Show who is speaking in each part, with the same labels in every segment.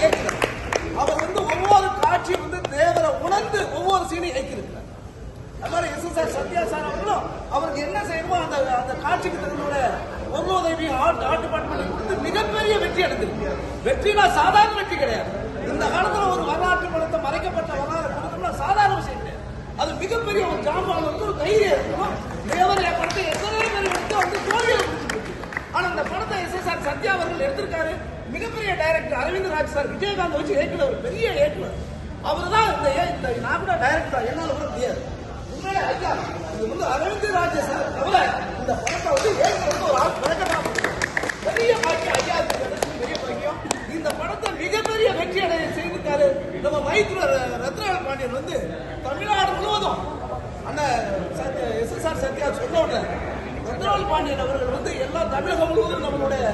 Speaker 1: இயக்குனர் அவர் வந்து ஒவ்வொரு காட்சி வந்து தேவரை உணர்ந்து ஒவ்வொரு சீனையும் இயக்கியிருக்கிறார். அது மாதிரி S S R Sathya sir அவர்களும் அவருக்கு என்ன செய்யணுமோ அந்த அந்த காட்சிக்கு தன்னோட பொருள் உதவி ஆர்ட் ஆர்ட் டிபார்ட்மெண்ட் கொடுத்து மிகப்பெரிய வெற்றி அடைந்திருக்கு வெற்றினா சாதாரண வெற்றி கிடையாது. இந்த காலத்துல ஒரு வரலாற்று படத்தை மறைக்கப்பட்ட வரலாறு கொடுத்தோம்னா சாதாரண விஷயம் கிடையாது. அது மிகப்பெரிய ஒரு வந்து ஒரு தைரியம் இருக்கணும். தேவரைய படத்தை எத்தனை பேர் எடுத்து வந்து தோல்வியை கொடுத்துருக்கு ஆனா இந்த படத்தை எஸ் எஸ் ஆர் சத்யா அவர்கள் எடுத்திருக்காரு. மிகப்பெரிய டைரக்டர் அரவிந்த் ராஜ் சார் விஜயகாந்த் வச்சு இயக்குனர் பெரிய இயக்குனர். அவர் தான் இந்த ஏ- இந்த நான் கூட டைரக்டர் என்னால கூட முடியாது. உண்மையிலே ஐயா இது வந்து அரவிந்த் ராஜ் சார் தவிர இந்த படத்தை வந்து ஏற்கனவே ஒரு ஆள் பழக்கமாக பெரிய பாக்கியம் ஐயா பெரிய பாக்கியம். இந்த படத்தை மிகப்பெரிய வெற்றி அடைய செய்திருக்காரு நம்ம மைத்ர ரத்னா பாண்டியன் வந்து தமிழ்நாடு முழுவதும் அண்ணன் எஸ் எஸ் ஆர் சத்யா சொன்ன உடனே ரத்னாவல் பாண்டியன் அவர்கள் வந்து எல்லா தமிழகம் முழுவதும் நம்மளுடைய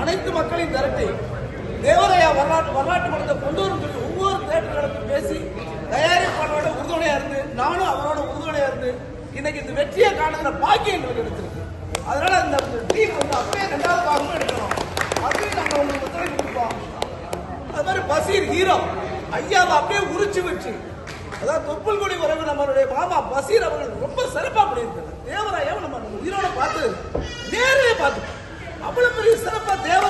Speaker 1: அனைத்து மக்களையும் திரட்டி தேவராயா வரலாற்று வரலாற்று படத்தை கொண்டு வரும் சொல்லி ஒவ்வொரு தேட்டர்களுக்கும் பேசி தயாரிப்பாளரோட உறுதுணையா இருந்து நானும் அவரோட உறுதுணையா இருந்து இன்னைக்கு இந்த வெற்றியை காணுகிற பாக்கியம் எங்களுக்கு எடுத்திருக்கு அதனால இந்த டீம் வந்து அப்படியே ரெண்டாவது பாகமும் எடுக்கணும். அதுவும் நாங்கள் உங்களுக்கு ஒத்துழைப்பு கொடுப்போம். அது மாதிரி பசீர் ஹீரோ ஐயாவை அப்படியே உரிச்சு வச்சு அதாவது தொப்புள் கொடி உறவு நம்மளுடைய மாமா பசீர் அவர்கள் ரொம்ப சிறப்பா பண்ணியிருக்காங்க தேவராயாவை நம்ம உயிரோட பார்த்து நேரே பார்த்து அவ்வளவு பெரிய சிறப்பா தேவர்